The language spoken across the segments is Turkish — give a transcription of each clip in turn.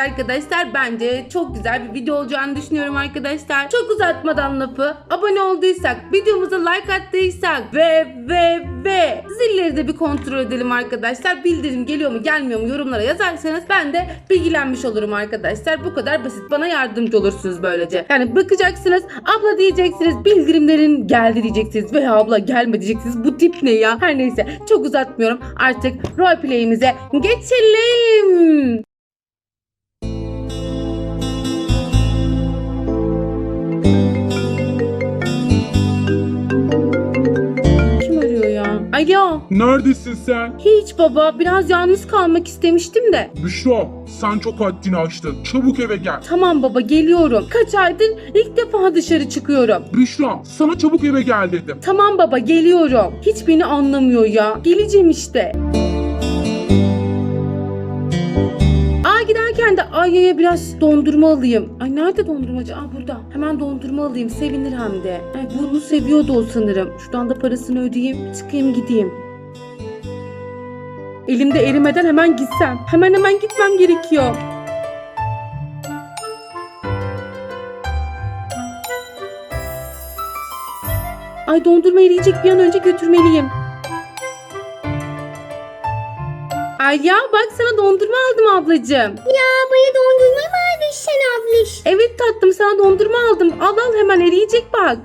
Arkadaşlar. Bence çok güzel bir video olacağını düşünüyorum arkadaşlar. Çok uzatmadan lafı abone olduysak, videomuza like attıysak ve ve ve zilleri de bir kontrol edelim arkadaşlar. Bildirim geliyor mu gelmiyor mu yorumlara yazarsanız ben de bilgilenmiş olurum arkadaşlar. Bu kadar basit. Bana yardımcı olursunuz böylece. Yani bakacaksınız abla diyeceksiniz bildirimlerin geldi diyeceksiniz veya abla gelme diyeceksiniz. Bu tip ne ya? Her neyse çok uzatmıyorum. Artık roleplay'imize geçelim. Alo. Neredesin sen? Hiç baba biraz yalnız kalmak istemiştim de. Büşra, sen çok haddini aştın. Çabuk eve gel. Tamam baba geliyorum. Kaç aydır ilk defa dışarı çıkıyorum. Büşra, sana çabuk eve gel dedim. Tamam baba geliyorum. Hiç beni anlamıyor ya. Geleceğim işte. Giderken de Arya'ya biraz dondurma alayım. Ay nerede dondurmacı? Aa burada. Hemen dondurma alayım. Sevinir hem de. Ay bunu seviyordu o sanırım. Şuradan da parasını ödeyeyim. Çıkayım gideyim. Elimde erimeden hemen gitsem. Hemen hemen gitmem gerekiyor. Ay dondurma eriyecek bir an önce götürmeliyim. Ay ya bak sana dondurma aldım ablacığım. Ya bana dondurma mı aldın sen ablış? Evet tatlım sana dondurma aldım. Al al hemen eriyecek bak.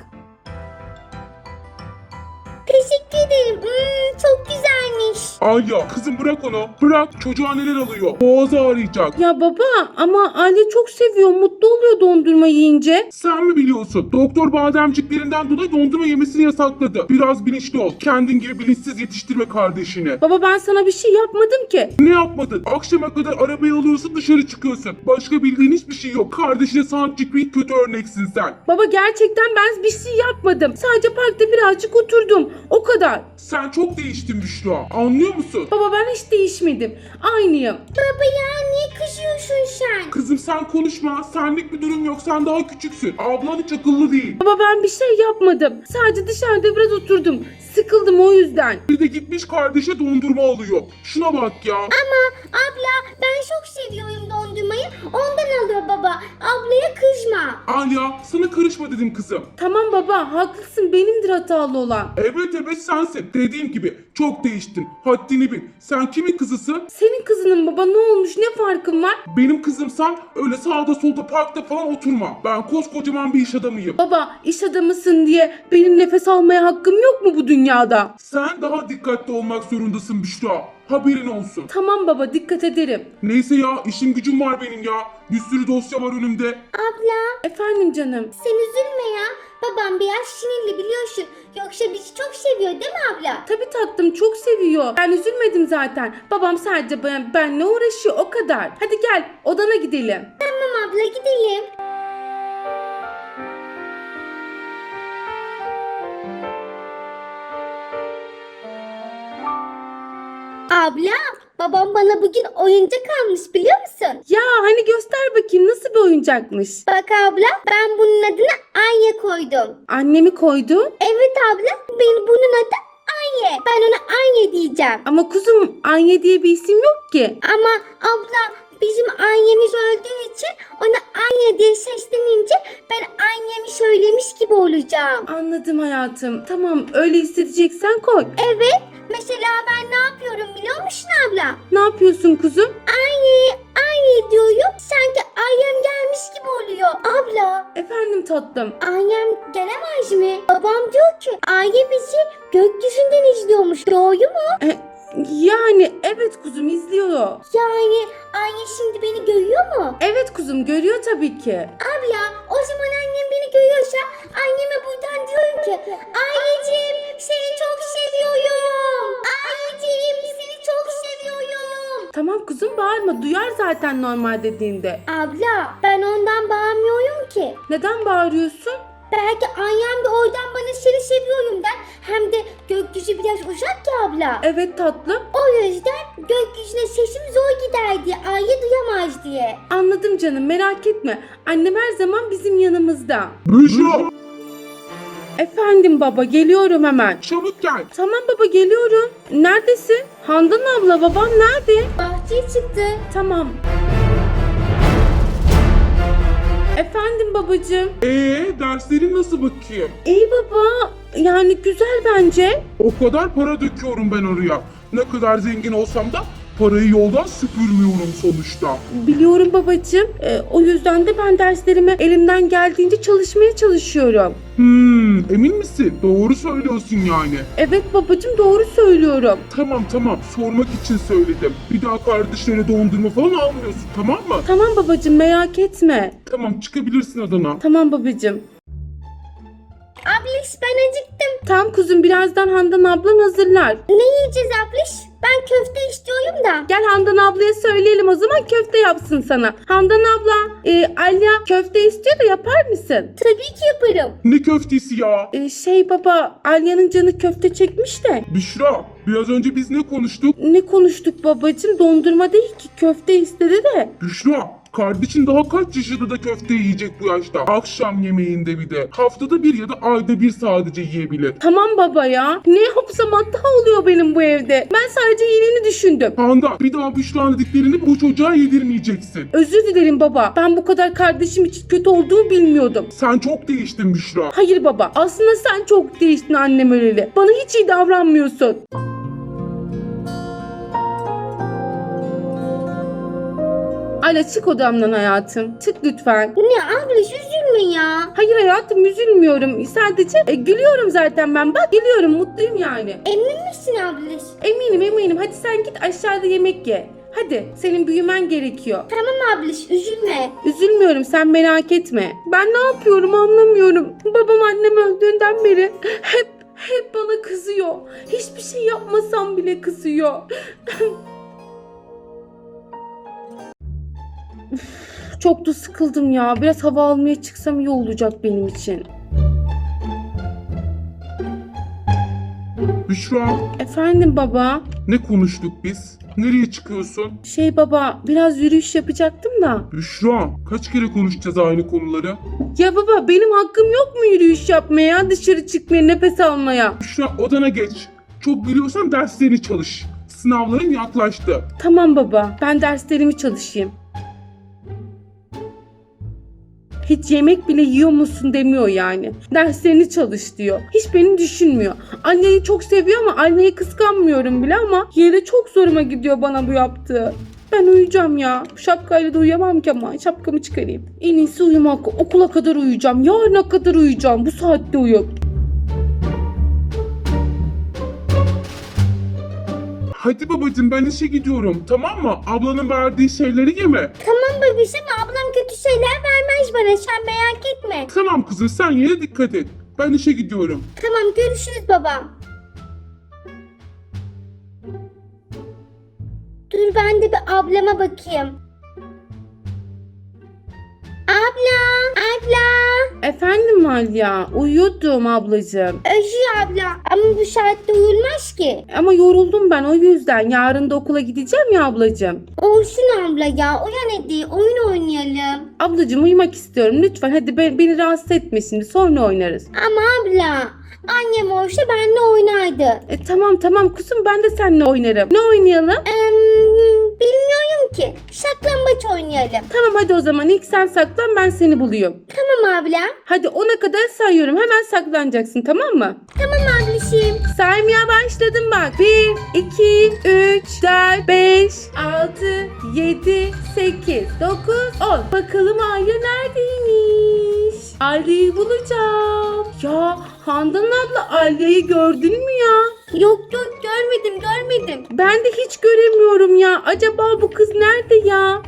Teşekkür ederim. Hmm, çok güzelmiş. Alya, kızım bırak onu. Bırak, çocuğa neler alıyor. Boğazı ağrıyacak. Ya baba ama Ali çok seviyor. Mutlu oluyor dondurma yiyince. Sen mi biliyorsun? Doktor bademciklerinden dolayı dondurma yemesini yasakladı. Biraz bilinçli ol. Kendin gibi bilinçsiz yetiştirme kardeşini. Baba ben sana bir şey yapmadım ki. Ne yapmadın? Akşama kadar arabayı alıyorsun dışarı çıkıyorsun. Başka bildiğin hiçbir şey yok. Kardeşine sanatçı bir kötü örneksin sen. Baba gerçekten ben bir şey yapmadım. Sadece parkta birazcık oturdum. O kadar. Sen çok değiştin Büşra. Anlıyor musun? Baba ben hiç değişmedim. Aynıyım. Baba ya niye kızıyorsun sen? Kızım sen konuşma. Senlik bir durum yok. Sen daha küçüksün. Ablan hiç akıllı değil. Baba ben bir şey yapmadım. Sadece dışarıda biraz oturdum. Sıkıldım o yüzden. Bir de gitmiş kardeşe dondurma alıyor. Şuna bak ya. Ama abla ben çok seviyorum dondurmayı. Ondan alıyor baba. Ablaya kızma. Alya sana karışma dedim kızım. Tamam baba haklısın benimdir hatalı olan. Evet evet sensin. Dediğim gibi çok değiştin. Haddini bil. Sen kimin kızısın? Senin kızının baba ne olmuş ne farkın var? Benim kızımsan öyle sağda solda parkta falan oturma. Ben koskocaman bir iş adamıyım. Baba iş adamısın diye benim nefes almaya hakkım yok mu bu dünyada? Sen daha dikkatli olmak zorundasın Büşra. Haberin olsun. Tamam baba dikkat ederim. Neyse ya işim gücüm var benim ya. Bir sürü dosya var önümde. Abla Efendim canım. sen üzülme ya. Babam biraz sinirli biliyorsun. Yoksa bizi çok seviyor değil mi abla? Tabii tatlım çok seviyor. Ben üzülmedim zaten. Babam sadece ben, benle uğraşıyor o kadar. Hadi gel odana gidelim. Tamam abla gidelim. Abla, babam bana bugün oyuncak almış biliyor musun? Ya hani göster bakayım nasıl bir oyuncakmış. Bak abla, ben bunun adını Anya koydum. Annemi koydu. Evet abla, benim bunun adı Anya. Ben ona Anya diyeceğim. Ama kuzum Anya diye bir isim yok ki. Ama abla, bizim Anya'mız öldüğü için ona Anya diye seslenince ben Anya'mı söylemiş gibi olacağım. Anladım hayatım. Tamam öyle hissedeceksen koy. Evet, mesela ben ne yapıyorum biliyor musun abla? Ne yapıyorsun kuzum? Anya, Anya diyorum, sanki Anya'm gelmiş gibi oluyor. Abla, Efendim tatlım. Anya'm gelemez mi? Babam diyor ki Anya bizi gökyüzünden izliyormuş. Doğru mu? E, yani evet kuzum izliyor. Yani Anya şimdi beni görüyor mu? Evet kuzum görüyor tabii ki. Abla o zaman annem beni görüyorsa anneme buradan diyorum ki Anneciğim seni çok seviyorum. Anneciğim seni çok seviyorum. Tamam kızım bağırma. Duyar zaten normal dediğinde. Abla ben ondan bağırmıyorum ki. Neden bağırıyorsun? Belki annem de oradan bana seni seviyorum der. Hem de gökyüzü biraz uzak ya abla. Evet tatlım. O yüzden gökyüzüne sesim zor gider diye, ayı duyamaz diye. Anladım canım merak etme. Annem her zaman bizim yanımızda. Büşra Efendim baba geliyorum hemen. çabuk gel. Tamam baba geliyorum. Neredesin? Handan abla babam nerede? Bahçeye çıktı. Tamam. Efendim babacığım. Ee derslerin nasıl bakayım? İyi baba. Yani güzel bence. O kadar para döküyorum ben oraya. Ne kadar zengin olsam da parayı yoldan süpürmüyorum sonuçta. Biliyorum babacığım. Ee, o yüzden de ben derslerime elimden geldiğince çalışmaya çalışıyorum. Hmm, emin misin? Doğru söylüyorsun yani. Evet babacığım doğru söylüyorum. Tamam tamam sormak için söyledim. Bir daha kardeşlere dondurma falan almıyorsun tamam mı? Tamam babacığım merak etme. Tamam çıkabilirsin Adana. Tamam babacığım. Abliş ben acıktım. Tamam kuzum birazdan Handan ablan hazırlar. Ne yiyeceğiz abliş? Ben köfte istiyorum da. Gel Handan ablaya söyleyelim o zaman köfte yapsın sana. Handan abla, e, Alya köfte istiyor da yapar mısın? Tabii ki yaparım. Ne köftesi ya? E, şey baba, Alya'nın canı köfte çekmiş de. Büşra biraz önce biz ne konuştuk? Ne konuştuk babacığım? Dondurma değil ki köfte istedi de. Büşra kardeşin daha kaç yaşında da köfte yiyecek bu yaşta? Akşam yemeğinde bir de. Haftada bir ya da ayda bir sadece yiyebilir. Tamam baba ya. Ne yapsam hata oluyor benim bu evde. Ben sadece iyiliğini düşündüm. Handa bir daha Büşra'nın dediklerini bu çocuğa yedirmeyeceksin. Özür dilerim baba. Ben bu kadar kardeşim için kötü olduğumu bilmiyordum. Sen çok değiştin Büşra. Hayır baba. Aslında sen çok değiştin annem öleli. Bana hiç iyi davranmıyorsun. Ala çık odamdan hayatım. Çık lütfen. Ne abliş üzülme ya. Hayır hayatım üzülmüyorum. Sadece e, gülüyorum zaten ben. Bak gülüyorum mutluyum yani. Emin misin abliş? Eminim eminim. Hadi sen git aşağıda yemek ye. Hadi senin büyümen gerekiyor. Tamam abliş üzülme. Üzülmüyorum sen merak etme. Ben ne yapıyorum anlamıyorum. Babam annem öldüğünden beri hep hep bana kızıyor. Hiçbir şey yapmasam bile kızıyor. Üf, Çok da sıkıldım ya. Biraz hava almaya çıksam iyi olacak benim için. Büşra Efendim baba. ne konuştuk biz? Nereye çıkıyorsun? Şey baba biraz yürüyüş yapacaktım da. Büşra kaç kere konuşacağız aynı konuları? Ya baba benim hakkım yok mu yürüyüş yapmaya, dışarı çıkmaya, nefes almaya? Büşra odana geç. Çok biliyorsan derslerini çalış. Sınavların yaklaştı. Tamam baba, ben derslerimi çalışayım. Hiç yemek bile yiyor musun demiyor yani. Derslerini çalış diyor. Hiç beni düşünmüyor. Anneyi çok seviyor ama anneyi kıskanmıyorum bile ama yine çok zoruma gidiyor bana bu yaptığı. Ben uyuyacağım ya. Şapkayla da uyuyamam ki ama şapkamı çıkarayım. En iyisi uyumak. Okula kadar uyuyacağım. Yarına kadar uyuyacağım. Bu saatte uyuyup. Hadi babacığım ben işe gidiyorum tamam mı? Ablanın verdiği şeyleri yeme. Tamam babişim ablam kötü şeyler vermez bana sen merak etme. Tamam kızım sen yine dikkat et. Ben işe gidiyorum. Tamam görüşürüz babam. Dur ben de bir ablama bakayım. Efendim Alya, uyuyordum ablacığım. Özür abla ama bu saatte uyulmaz ki. Ama yoruldum ben o yüzden. Yarın da okula gideceğim ya ablacığım. Olsun abla ya uyan hadi oyun oynayalım. Ablacığım uyumak istiyorum. Lütfen hadi be- beni rahatsız etme şimdi. Sonra oynarız. Ama abla annem olsa benimle oynardı. E, tamam tamam kuzum ben de seninle oynarım. Ne oynayalım? Em, bilmiyorum ki. Saklambaç oynayalım. Tamam hadi o zaman ilk sen saklan ben seni buluyorum. Tamam abla. Hadi ona kadar sayıyorum. Hemen saklanacaksın tamam mı? Tamam ablişim. Saymaya başladım bak. 1, 2, 3, 4, 5, 6, 7, 8, 9, 10. Bakalım Arya neredeymiş? Arya'yı bulacağım. Ya Handan abla Arya'yı gördün mü ya? Yok yok görmedim görmedim. Ben de hiç göremiyorum ya. Acaba bu kız nerede ya?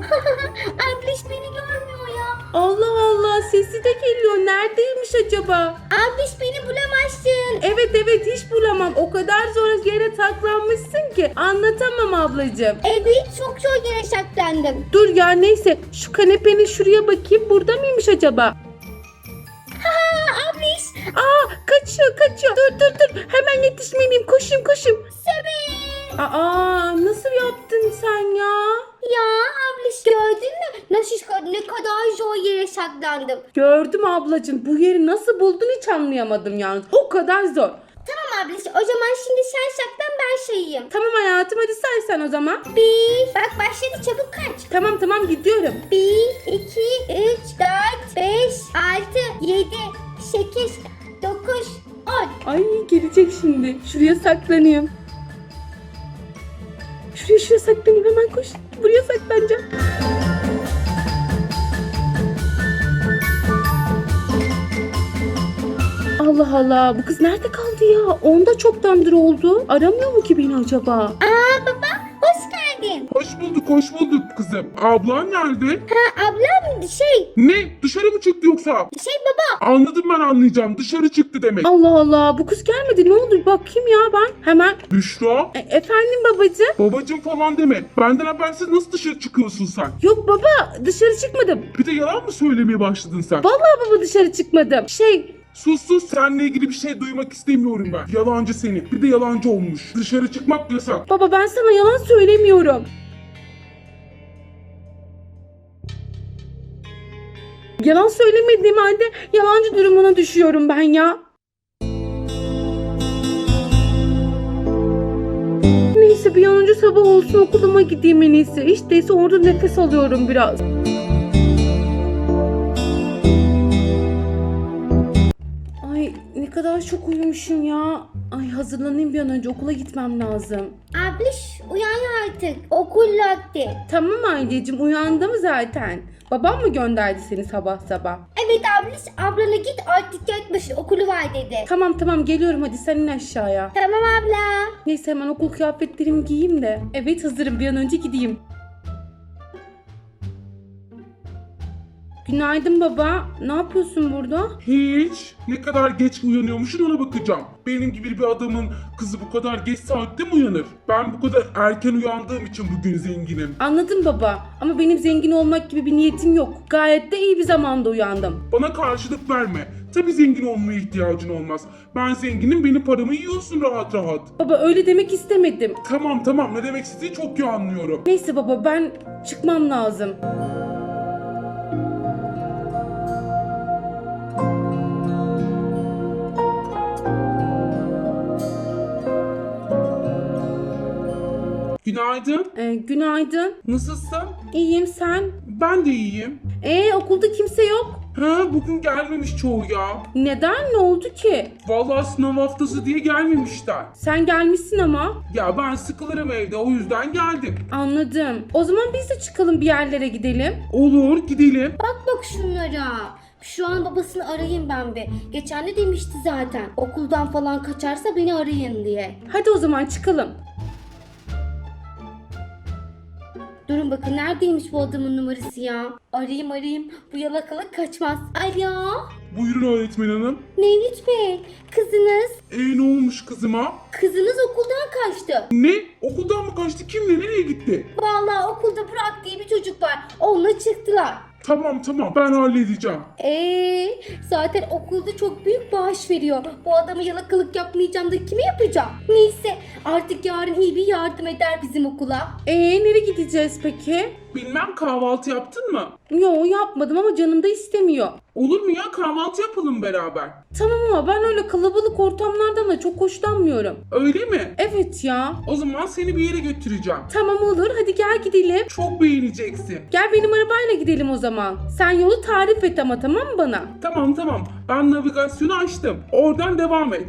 Abliş beni görmüyor ya. Allah Allah sesi de geliyor. Neredeymiş acaba? Abiş beni bulamazsın. Evet evet hiç bulamam. O kadar zor yere saklanmışsın ki. Anlatamam ablacığım. Evet çok zor yere saklandım. Dur ya neyse şu kanepenin şuraya bakayım. Burada mıymış acaba? Aa kaçıyor kaçıyor. Dur dur dur. Hemen yetişmeliyim. Koşayım koşayım. Sebe. Aa nasıl yaptın sen ya? Ya abiş gördün mü? Nasıl ne kadar zor yere saklandım. Gördüm ablacığım. Bu yeri nasıl buldun hiç anlayamadım yalnız. O kadar zor. Tamam abiş o zaman şimdi sen saklan ben sayayım. Tamam hayatım hadi say sen o zaman. Bir. Bak başladı çabuk kaç. Tamam tamam gidiyorum. 1, 2, 3, 4, 5, 6, 7, 8, 9, 10. Ay gelecek şimdi. Şuraya saklanayım. Şuraya şuraya saklanayım hemen koş. Buraya saklanacağım. Allah Allah bu kız nerede kaldı ya? Onda çoktandır oldu. Aramıyor mu ki beni acaba? Aa baba hoş bulduk, hoş bulduk kızım. Ablan nerede? Ha ablam şey Ne? Dışarı mı çıktı yoksa? şey baba. Anladım ben anlayacağım. Dışarı çıktı demek. Allah Allah bu kız gelmedi ne oldu bakayım ya ben hemen. Büşra, E, efendim babacığım? babacım falan deme. Benden habersiz nasıl dışarı çıkıyorsun sen? Yok baba dışarı çıkmadım. Bir de yalan mı söylemeye başladın sen? Vallahi baba dışarı çıkmadım. Şey Sus sus seninle ilgili bir şey duymak istemiyorum ben. Yalancı seni. Bir de yalancı olmuş. Dışarı çıkmak yasak. Baba ben sana yalan söylemiyorum. Yalan söylemediğim halde yalancı durumuna düşüyorum ben ya. Neyse bir an önce sabah olsun okuluma gideyim en iyisi. Değilse orada nefes alıyorum biraz. Kadar çok uyumuşum ya. Ay hazırlanayım bir an önce okula gitmem lazım. Abliş uyan artık. Okul vakti. Tamam Aileciğim uyandım zaten. Babam mı gönderdi seni sabah sabah? Evet abliş ablana git artık yatmışsın okulu var dedi. Tamam tamam geliyorum hadi sen in aşağıya. Tamam abla. Neyse hemen okul kıyafetlerimi giyeyim de. Evet hazırım bir an önce gideyim. Günaydın baba. Ne yapıyorsun burada? Hiç. Ne kadar geç uyanıyormuşsun ona bakacağım. Benim gibi bir adamın kızı bu kadar geç saatte mi uyanır? Ben bu kadar erken uyandığım için bugün zenginim. Anladım baba ama benim zengin olmak gibi bir niyetim yok. Gayet de iyi bir zamanda uyandım. Bana karşılık verme. Tabii zengin olmaya ihtiyacın olmaz. Ben zenginim benim paramı yiyorsun rahat rahat. Baba öyle demek istemedim. Tamam tamam ne demek istediğini çok iyi anlıyorum. Neyse baba ben çıkmam lazım. Günaydın. Ee, günaydın. Nasılsın? İyiyim sen? Ben de iyiyim. Ee okulda kimse yok. Ha bugün gelmemiş çoğu ya. Neden? Ne oldu ki? Vallahi sınav haftası diye gelmemişler. Sen gelmişsin ama. Ya ben sıkılırım evde o yüzden geldim. Anladım. O zaman biz de çıkalım bir yerlere gidelim. Olur gidelim. Bak bak şunlara. Şu an babasını arayayım ben bir. Geçen de demişti zaten. Okuldan falan kaçarsa beni arayın diye. Hadi o zaman çıkalım. Durun bakın neredeymiş bu adamın numarası ya. Arayayım arayayım. Bu yalakalık kaçmaz. Alo. Buyurun öğretmen hanım. Mevlüt Bey. Kızınız. E ne olmuş kızıma? Kızınız okuldan kaçtı. Ne? Okuldan mı kaçtı? Kimle? Nereye gitti? Vallahi okulda Burak diye bir çocuk var. Onunla çıktılar. Tamam tamam ben halledeceğim. Eee zaten okulda çok büyük bağış veriyor. Bu adamı yalakalık yapmayacağım da kime yapacağım? Neyse artık yarın iyi bir yardım eder bizim okula. Ee nereye gideceğiz peki? Bilmem kahvaltı yaptın mı? Yo yapmadım ama canım da istemiyor. Olur mu ya kahvaltı yapalım beraber. Tamam ama ben öyle kalabalık ortamlardan da çok hoşlanmıyorum. Öyle mi? Evet ya. O zaman seni bir yere götüreceğim. Tamam olur hadi gel gidelim. Çok beğeneceksin. Gel benim arabayla gidelim o zaman. Sen yolu tarif et ama tamam mı bana? Tamam tamam ben navigasyonu açtım. Oradan devam et.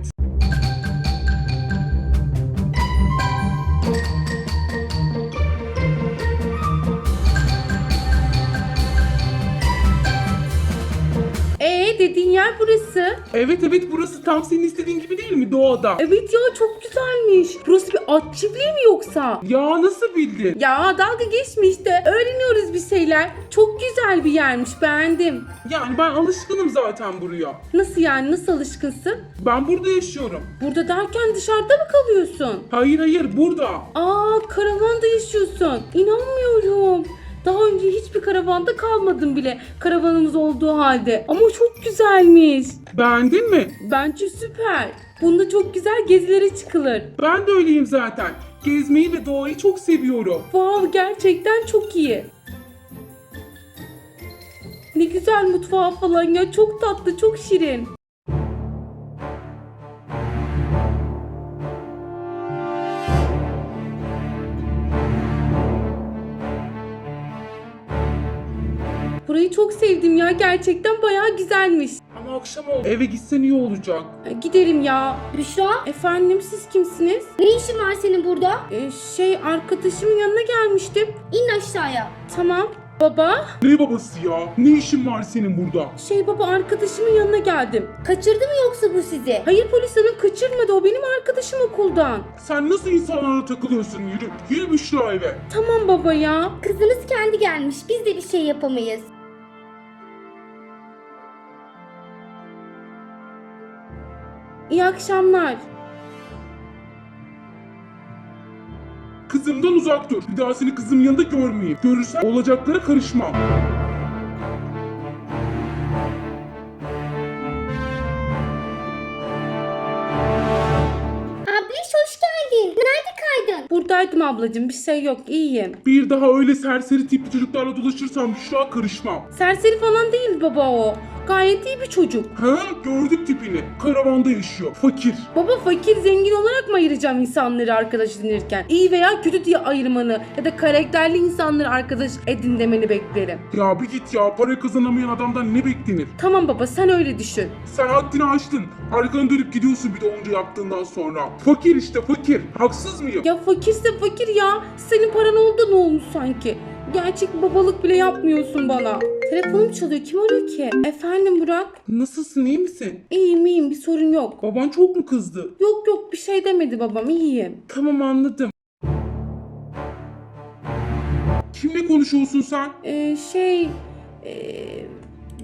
Dediğin yer burası. Evet evet burası tam senin istediğin gibi değil mi doğada? Evet ya çok güzelmiş. Burası bir at çiftliği mi yoksa? Ya nasıl bildin? Ya dalga geçme işte. Öğreniyoruz bir şeyler. Çok güzel bir yermiş. Beğendim. Yani ben alışkınım zaten buraya. Nasıl yani? Nasıl alışkınsın? Ben burada yaşıyorum. Burada derken dışarıda mı kalıyorsun? Hayır hayır burada. Aa karavanda yaşıyorsun. İnanmıyorum. Daha önce hiçbir karavanda kalmadım bile. Karavanımız olduğu halde. Ama çok güzelmiş. Beğendin mi? Bence süper. Bunda çok güzel gezilere çıkılır. Ben de öyleyim zaten. Gezmeyi ve doğayı çok seviyorum. Wow gerçekten çok iyi. Ne güzel mutfağı falan ya. Çok tatlı, çok şirin. Burayı çok sevdim ya. Gerçekten bayağı güzelmiş. Ama akşam oldu. Eve gitsen iyi olacak. E, Gidelim ya. Büşra Efendim siz kimsiniz? ne işin var senin burada? E, şey arkadaşımın yanına gelmiştim. İn aşağıya. Tamam. Baba. Ne babası ya? Ne işin var senin burada? Şey baba arkadaşımın yanına geldim. Kaçırdı mı yoksa bu sizi? Hayır polis hanım kaçırmadı. O benim arkadaşım okuldan. Sen nasıl insanlara takılıyorsun? Yürü. Yürü Büşra eve. Tamam baba ya. Kızınız kendi gelmiş. Biz de bir şey yapamayız. İyi akşamlar. Kızımdan uzak dur. Bir daha seni kızımın yanında görmeyeyim. Görürsem olacaklara karışmam. Abliş hoş geldin. Nerede kaydın? Buradaydım ablacığım. Bir şey yok. iyiyim. Bir daha öyle serseri tipli çocuklarla dolaşırsam Büşra karışmam. Serseri falan değil baba o. Gayet iyi bir çocuk. Ha gördük tipini. Karavanda yaşıyor. Fakir. Baba fakir zengin olarak mı ayıracağım insanları arkadaş edinirken? İyi veya kötü diye ayırmanı ya da karakterli insanları arkadaş edin demeni beklerim. Ya bir git ya. Para kazanamayan adamdan ne beklenir? Tamam baba sen öyle düşün. Sen haddini aştın. Arkanı dönüp gidiyorsun bir de onca yaptığından sonra. Fakir işte fakir. Haksız mıyım? Ya fakirse fakir ya. Senin paran oldu ne olmuş sanki? Gerçek babalık bile yapmıyorsun bana. Telefonum çalıyor. Kim arıyor ki? Efendim Burak? Nasılsın iyi misin? İyiyim iyiyim bir sorun yok. Baban çok mu kızdı? Yok yok bir şey demedi babam iyiyim. Tamam anladım. Kimle konuşuyorsun sen? Ee, şey... ee,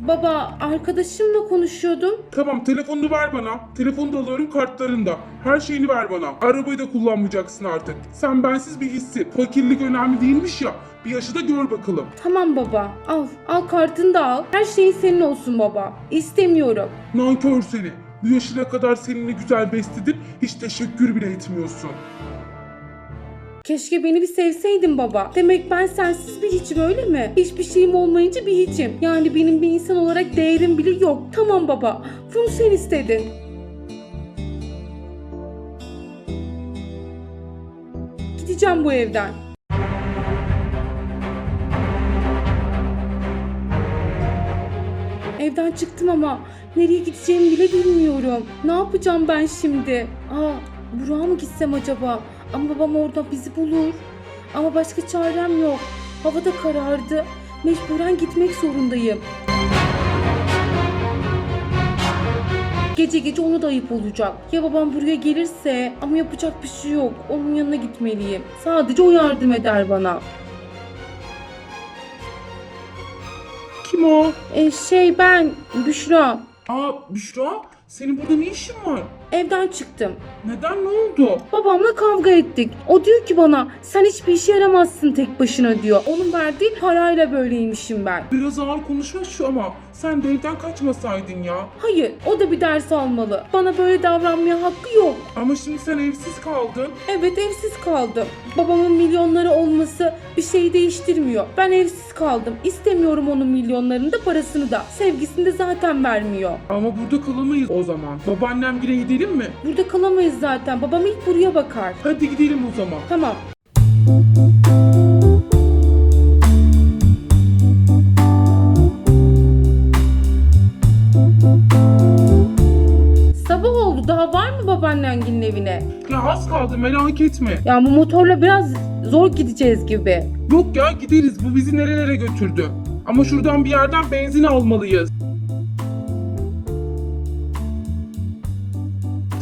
baba arkadaşımla konuşuyordum. Tamam telefonunu ver bana. Telefonu da alıyorum kartlarını da. Her şeyini ver bana. Arabayı da kullanmayacaksın artık. Sen bensiz bir hissi. Fakirlik önemli değilmiş ya. Bir yaşı da gör bakalım. Tamam baba al. Al kartını da al. Her şeyin senin olsun baba. İstemiyorum. Nankör seni. Bu yaşına kadar seninle güzel besledim. Hiç teşekkür bile etmiyorsun. Keşke beni bir sevseydin baba. Demek ben sensiz bir hiçim öyle mi? Hiçbir şeyim olmayınca bir hiçim. Yani benim bir insan olarak değerim bile yok. Tamam baba. Bunu sen istedin. Gideceğim bu evden. Evden çıktım ama nereye gideceğimi bile bilmiyorum. Ne yapacağım ben şimdi? Aa, Burak'a mı gitsem acaba? Ama babam orada bizi bulur. Ama başka çarem yok. Hava da karardı. Mecburen gitmek zorundayım. Gece gece ona da ayıp olacak. Ya babam buraya gelirse ama yapacak bir şey yok. Onun yanına gitmeliyim. Sadece o yardım eder bana. Kim o? E, şey ben Büşra. Aa Büşra. Senin burada ne işin var? Evden çıktım. Neden ne oldu? Babamla kavga ettik. O diyor ki bana sen hiçbir işe yaramazsın tek başına diyor. Onun verdiği parayla böyleymişim ben. Biraz ağır konuşma şu ama sen de evden kaçmasaydın ya. Hayır o da bir ders almalı. Bana böyle davranmaya hakkı yok. Ama şimdi sen evsiz kaldın. Evet evsiz kaldım. Babamın milyonları olması bir şeyi değiştirmiyor. Ben evsiz kaldım. İstemiyorum onun milyonlarını da parasını da. Sevgisini de zaten vermiyor. Ama burada kalamayız o zaman. Babaannem bile gidelim mi? Burada kalamayız zaten. Babam ilk buraya bakar. Hadi gidelim o zaman. Tamam. Sabah oldu. Daha var mı babaannenginin evine? Ya az kaldı merak etme. Ya bu motorla biraz zor gideceğiz gibi. Yok ya gideriz bu bizi nerelere götürdü. Ama şuradan bir yerden benzin almalıyız.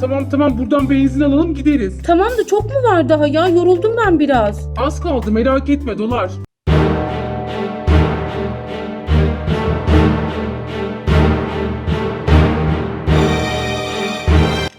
Tamam tamam buradan benzin alalım gideriz. Tamam da çok mu var daha ya? Yoruldum ben biraz. Az kaldı merak etme dolar.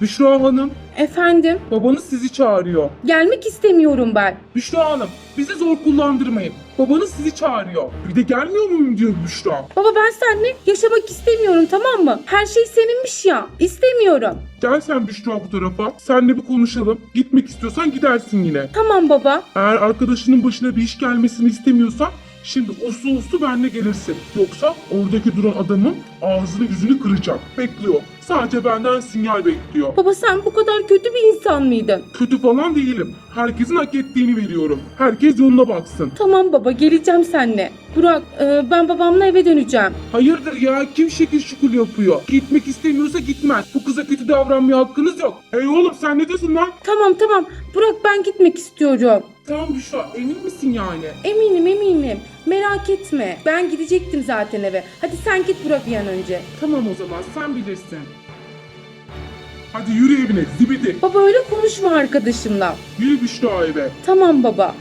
Büşra Hanım, Efendim? babanız sizi çağırıyor. Gelmek istemiyorum ben. Büşra Hanım, bizi zor kullandırmayın. Babanız sizi çağırıyor. Bir de gelmiyor muyum diyor Büşra. Baba ben seninle yaşamak istemiyorum tamam mı? Her şey seninmiş ya. İstemiyorum. Gel sen Büşra bu tarafa. Senle bir konuşalım. Gitmek istiyorsan gidersin yine. Tamam baba. Eğer arkadaşının başına bir iş gelmesini istemiyorsan şimdi uslu uslu benle gelirsin. Yoksa oradaki duran adamın ağzını yüzünü kıracak. Bekliyor. Sadece benden sinyal bekliyor. Baba sen bu kadar kötü bir insan mıydın? Kötü falan değilim. Herkesin hak ettiğini veriyorum. Herkes yoluna baksın. Tamam baba geleceğim seninle. Burak e, ben babamla eve döneceğim. Hayırdır ya kim şekil şukul yapıyor? Gitmek istemiyorsa gitmez. Bu kıza kötü davranmaya hakkınız yok. Hey oğlum sen ne diyorsun lan? Tamam tamam Burak ben gitmek istiyorum. Tamam Büşra emin misin yani? Eminim eminim. Merak etme. Ben gidecektim zaten eve. Hadi sen git Burak bir an önce. Tamam o zaman sen bilirsin. Hadi yürü evine zibidi. Baba öyle konuşma arkadaşımla. Yürü Büşra eve. Tamam baba.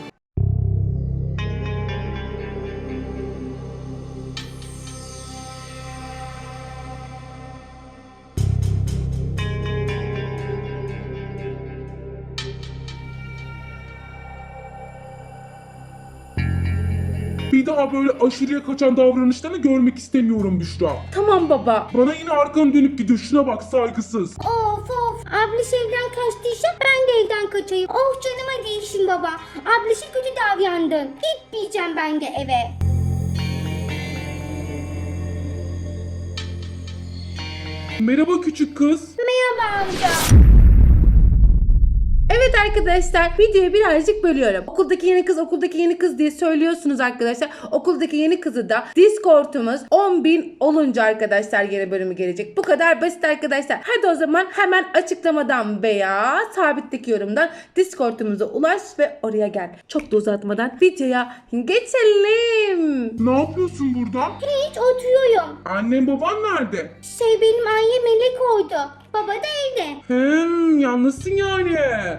Daha böyle aşırıya kaçan davranışlarını görmek istemiyorum Büşra. Tamam baba. Bana yine arkanı dönüp gidiyor. Şuna bak saygısız. Of of. Abliş evden kaçtıysa ben de evden kaçayım. Oh canıma değişim baba. Ablişe kötü davrandın. Gitmeyeceğim ben de eve. Merhaba küçük kız. Merhaba amca. Evet arkadaşlar videoyu birazcık bölüyorum. Okuldaki yeni kız okuldaki yeni kız diye söylüyorsunuz arkadaşlar. Okuldaki yeni kızı da Discord'umuz 10.000 olunca arkadaşlar yeni bölümü gelecek. Bu kadar basit arkadaşlar. Hadi o zaman hemen açıklamadan veya sabitteki yorumdan Discord'umuza ulaş ve oraya gel. Çok da uzatmadan videoya geçelim. Ne yapıyorsun burada? Hiç oturuyorum. Annem baban nerede? Şey benim annem melek oydu. Baba da evde. Hem yalnızsın yani.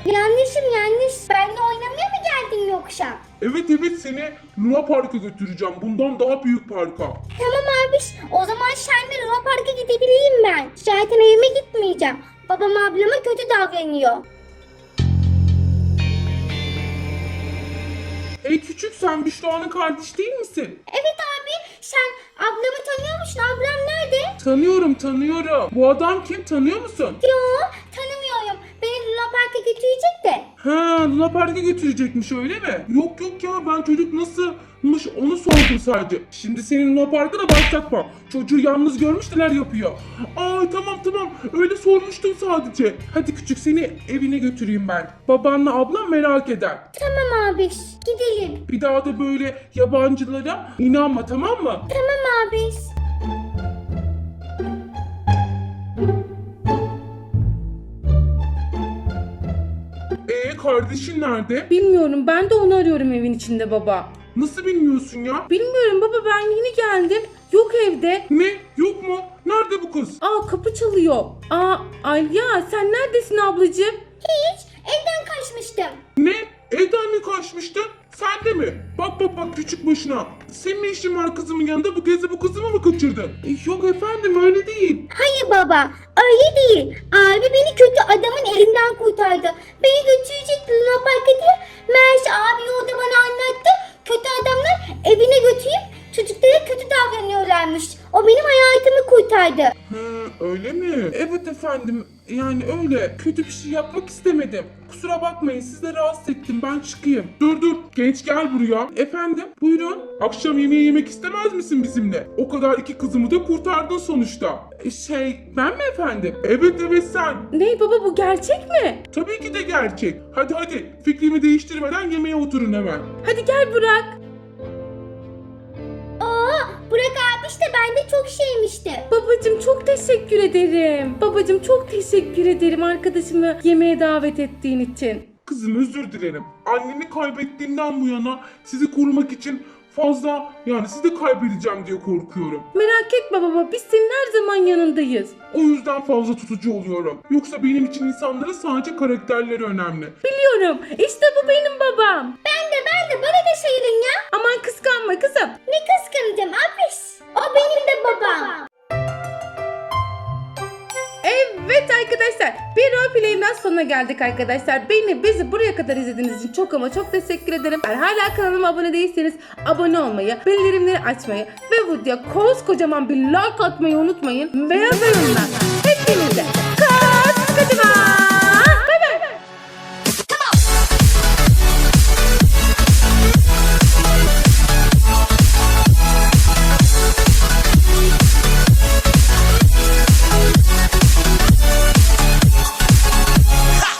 Yanlışım yanlış. Benle oynamaya mı geldin yoksa? Evet evet seni Luna Park'a götüreceğim. Bundan daha büyük parka. Tamam abiş. O zaman senle Luna Park'a gidebileyim ben. Zaten evime gitmeyeceğim. Babam ablama kötü davranıyor. Hey küçük sen Büşra'nın kardeş değil misin? Evet abi sen ablamı tanıyor musun? Ablam nerede? Tanıyorum tanıyorum. Bu adam kim tanıyor musun? Yo tanımıyorum. Beni Luna Park'a götürecek de. Ha Luna Park'a götürecekmiş öyle mi? Yok yok ya ben çocuk nasılmış onu sordum sadece. Şimdi senin Luna Park'a da başlatma. Çocuğu yalnız görmüş neler yapıyor. Aa tamam tamam öyle sormuştum sadece. Hadi küçük seni evine götüreyim ben. Babanla ablam merak eder. Tamam abiş gidelim. Bir daha da böyle yabancılara inanma tamam mı? Tamam abiş. Kardeşin nerede? Bilmiyorum ben de onu arıyorum evin içinde baba. Nasıl bilmiyorsun ya? Bilmiyorum baba ben yeni geldim. Yok evde. Ne? Yok mu? Nerede bu kız? Aa kapı çalıyor. Aa Alya sen neredesin ablacığım? Hiç evden kaçmıştım. Ne? Evden mi kaçmıştın? Sen de mi? Bak bak bak küçük başına. Senin işin var kızımın yanında? Bu de bu kızımı mı kaçırdın? E, Yok efendim öyle değil. Hayır baba öyle değil. Abi beni kötü adamın elinden kurtardı. Beni götürecekti Luna Park'a diye. Meğerse abi orada bana anlattı. Kötü adamlar evine götürüp çocuklara kötü davranıyorlarmış. O benim hayatımı kurtardı. Ha, öyle mi? Evet efendim. Yani öyle. Kötü bir şey yapmak istemedim. Kusura bakmayın sizi rahatsız ettim. Ben çıkayım. Dur dur. Genç gel buraya. Efendim buyurun. Akşam yemeği yemek istemez misin bizimle? O kadar iki kızımı da kurtardın sonuçta. E, şey ben mi efendim? Evet evet sen. Ney baba bu gerçek mi? Tabii ki de gerçek. Hadi hadi fikrimi değiştirmeden yemeğe oturun hemen. Hadi gel Burak. Oo, Burak abiş de bende çok şeymişti. Babacım çok teşekkür ederim. Babacım çok teşekkür ederim arkadaşımı yemeğe davet ettiğin için. Kızım özür dilerim. Anneni kaybettiğimden bu yana sizi korumak için fazla yani sizi de kaybedeceğim diye korkuyorum. Merak etme baba biz senin her zaman yanındayız. O yüzden fazla tutucu oluyorum. Yoksa benim için insanların sadece karakterleri önemli. Biliyorum işte bu benim babam. Ben ben de bana da sayılın ya. Aman kıskanma kızım. Ne kıskanacağım abiş. O benim de babam. Evet arkadaşlar bir roleplay'imden sonuna geldik arkadaşlar. Beni bizi buraya kadar izlediğiniz için çok ama çok teşekkür ederim. Eğer hala kanalıma abone değilseniz abone olmayı, bildirimleri açmayı ve videoya koskocaman bir like atmayı unutmayın. Hepinize koskocaman